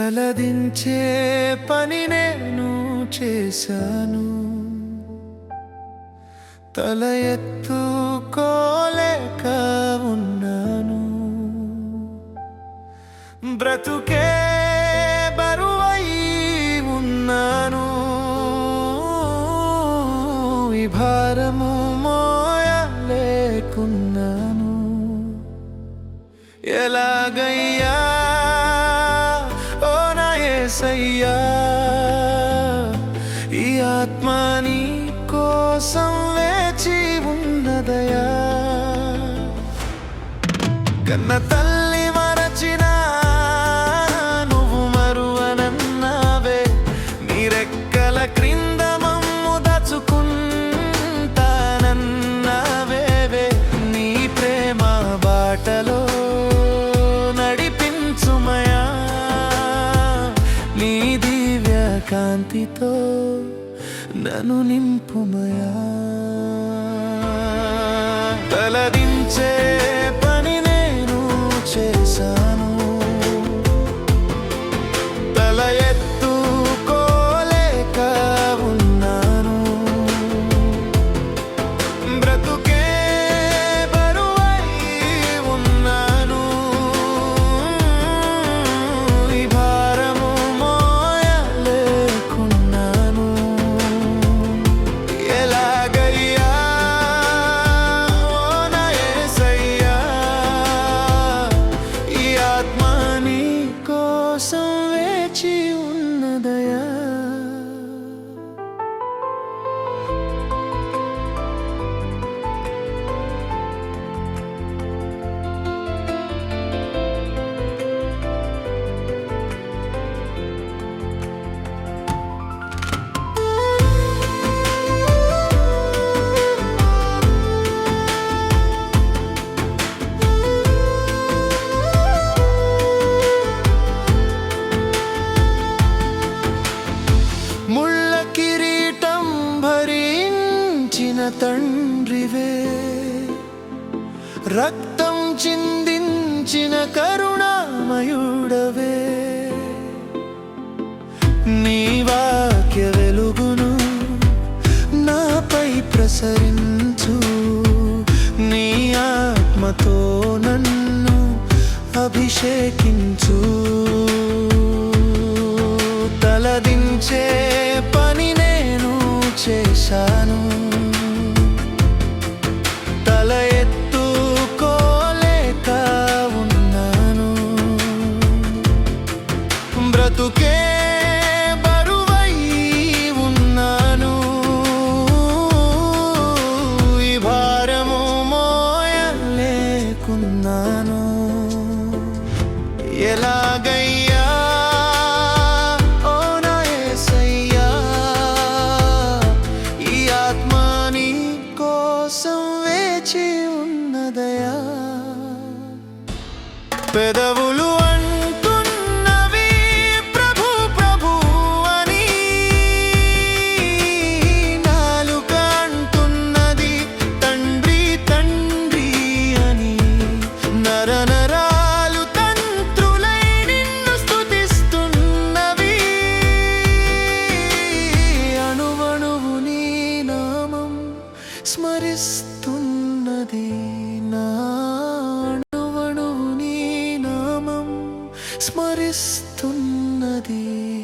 తలదించే పని నేను చేశాను. తల ఎత్తుకోలేక ఉన్నాను. బ్రతుకే బరువై ఉన్నాను. ఈ భారము మోయలేకున్నాను. ఎలాగై ఆత్మ నీ కోసం వేచి ఉన్నదయా? కన్న తల్లి మరచిన నువ్వు మరువనన్నావే. నీరెక్కల క్రింద మమ్ము దచుకుంటానన్నావేవే. నీ ప్రేమ బాటలో నడిపించుమయా. నీ దివ్య కాంతితో నన్ను నింపుమయా? తండ్రివే. రక్తం చిందించిన కరుణామయుడవే. నీ వాక్య వెలుగును నాపై ప్రసరించు. నీ ఆత్మతో నన్ను అభిషేకించు. బ్రతుకే బరువై ఉన్నాను. ఈ భారము మోయలేకున్నాను. ఎలాగయ్యా? ఓ నా యేసయ్యా ఈ ఆత్మ నీ కోసం వేచి ఉన్నదయా పెదవులు స్మరిస్తున్నది. నా అణువణువు నీ నామం స్మరిస్తున్నది.